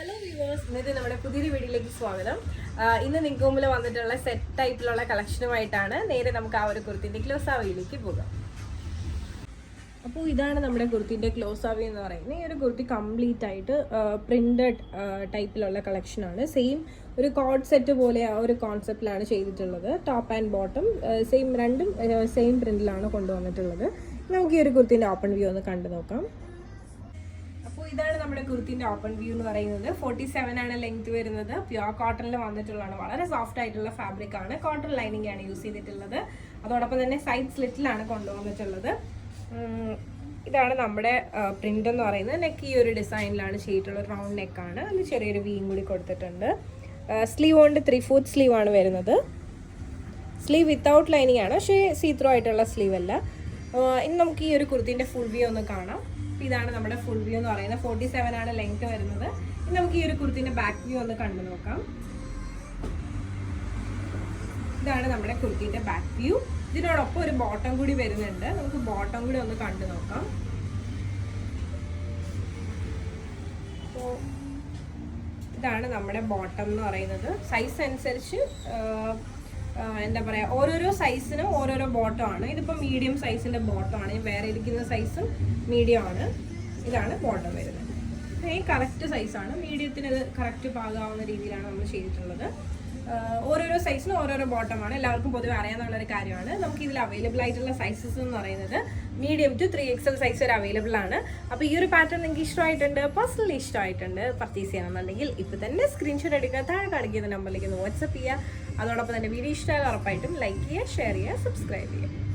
Hello viewers ഇന്നത്തെ നമ്മുടെ പുതിയൊരു വീഡിയോയിലേക്ക് സ്വാഗതം. ഇന്ന് നിങ്ങൾക്ക് മുമ്പിൽ വന്നിട്ടുള്ള സെറ്റ് ടൈപ്പിലുള്ള കളക്ഷനുമായിട്ടാണ് നേരെ നമുക്ക് ആ ഒരു കുർത്തിന്റെ ക്ലോസ് ആവിയിലേക്ക് പോകാം. അപ്പോൾ ഇതാണ് നമ്മുടെ കുർത്തിന്റെ ക്ലോസ് ആവി എന്ന് പറയുന്നത്. ഈ ഒരു കുർത്തി കംപ്ലീറ്റ് ആയിട്ട് പ്രിന്റഡ് ടൈപ്പിലുള്ള കളക്ഷനാണ് സെയിം ഒരു കോഡ് സെറ്റ് പോലെ ആ ഒരു കോൺസെപ്റ്റിലാണ് ചെയ്തിട്ടുള്ളത്. ടോപ്പ് ആൻഡ് ബോട്ടം സെയിം രണ്ടും സെയിം പ്രിന്റിലാണ് കൊണ്ടുവന്നിട്ടുള്ളത്. നമുക്ക് ഈ ഒരു കുർത്തിന്റെ ഓപ്പൺ വ്യൂ ഒന്ന് കണ്ടു നോക്കാം ഇതാണ് നമ്മുടെ കുർത്തിന്റെ ഓപ്പൺ വ്യൂ എന്ന് പറയുന്നത്. ഫോർട്ടി സെവൻ ആണ് ലെങ്ത് വരുന്നത്. പ്യുവർ കോട്ടണിൽ വന്നിട്ടുള്ളതാണ്. വളരെ സോഫ്റ്റ് ആയിട്ടുള്ള ഫാബ്രിക് ആണ്. കോട്ടൺ ലൈനിങ് ആണ് യൂസ് ചെയ്തിട്ടുള്ളത്. അതോടൊപ്പം തന്നെ സൈഡ് സ്ലിറ്റിലാണ് കൊണ്ടുവന്നിട്ടുള്ളത്. ഇതാണ് നമ്മുടെ പ്രിന്റ് എന്ന് പറയുന്നത്. നെക്ക് ഈ ഒരു ഡിസൈനിലാണ് ചെയ്തിട്ടുള്ളത് റൗണ്ട് നെക്കാണ് അതിൽ ചെറിയൊരു വീയും കൂടി കൊടുത്തിട്ടുണ്ട്. സ്ലീവ് കൊണ്ട് ത്രീ ഫോർത്ത് സ്ലീവ് ആണ് വരുന്നത്. സ്ലീവ് വിത്തൗട്ട് ലൈനിങ് ആണ്. പക്ഷേ സീ ത്രൂ ആയിട്ടുള്ള സ്ലീവ് അല്ല. ഇനി നമുക്ക് ഈ ഒരു കുർത്തിന്റെ ഫുൾ വ്യൂ ഒന്ന് കാണാം. ഇതാണ് നമ്മുടെ ഫുൾ വ്യൂ എന്ന് പറയുന്നത്. ഫോർട്ടി സെവൻ ആണ് ലെങ്ത് വരുന്നത്. ഇനി നമുക്ക് ഈ ഒരു കുർത്തിന്റെ ബാക്ക് വ്യൂ ഒന്ന് കണ്ടു നോക്കാം. ഇതാണ് നമ്മുടെ കുർത്തിന്റെ ബാക്ക് വ്യൂ ഇതിനോടൊപ്പം ഒരു ബോട്ടം കൂടി വരുന്നുണ്ട്. നമുക്ക് ബോട്ടം കൂടി ഒന്ന് കണ്ടു നോക്കാം. ഇതാണ് നമ്മുടെ ബോട്ടം എന്ന് പറയുന്നത്. സൈസ് അനുസരിച്ച് എന്താ പറയുക ഓരോരോ സൈസിനും ഓരോരോ ബോട്ടം ആണ്. ഇതിപ്പോൾ മീഡിയം സൈസിന്റെ ബോട്ടം ആണ്. ഈ വേറെ ഇരിക്കുന്ന സൈസും മീഡിയം ആണ്. ഇതാണ് ബോട്ടം വരുന്നത്. ഈ കറക്റ്റ് സൈസാണ് മീഡിയത്തിന് ഇത് കറക്റ്റ് പാകാവുന്ന രീതിയിലാണ് നമ്മൾ ചെയ്തിട്ടുള്ളത്. ഓരോരോ സൈസിനും ഓരോരോ ബോട്ടമാണ് എല്ലാവർക്കും പൊതുവെ അറിയാവുന്ന ഒരു കാര്യമാണ്. നമുക്ക് ഇതിൽ അവൈലബിൾ ആയിട്ടുള്ള സൈസസ് എന്ന് പറയുന്നത് medium to three XL size വരെ അവൈലബിൾ ആണ്. അപ്പോൾ ഈ ഒരു പാറ്റേൺ നിങ്ങൾക്ക് ഇഷ്ടമായിട്ടുണ്ട് പേഴ്സണലി ഇഷ്ടമായിട്ടുണ്ട് പർച്ചേസ് ചെയ്യണമെന്നുണ്ടെങ്കിൽ ഇപ്പോൾ തന്നെ സ്ക്രീൻഷോട്ട് എടുക്കുക താഴെ കാണിക്കുന്ന നമ്പറിലേക്ക് ഒന്ന് വാട്സപ്പ് ചെയ്യുക. അതോടൊപ്പം തന്നെ വീഡിയോ ഇഷ്ടമായാലും ഉറപ്പായിട്ടും ലൈക്ക് ചെയ്യുക ഷെയർ ചെയ്യുക സബ്സ്ക്രൈബ് ചെയ്യുക.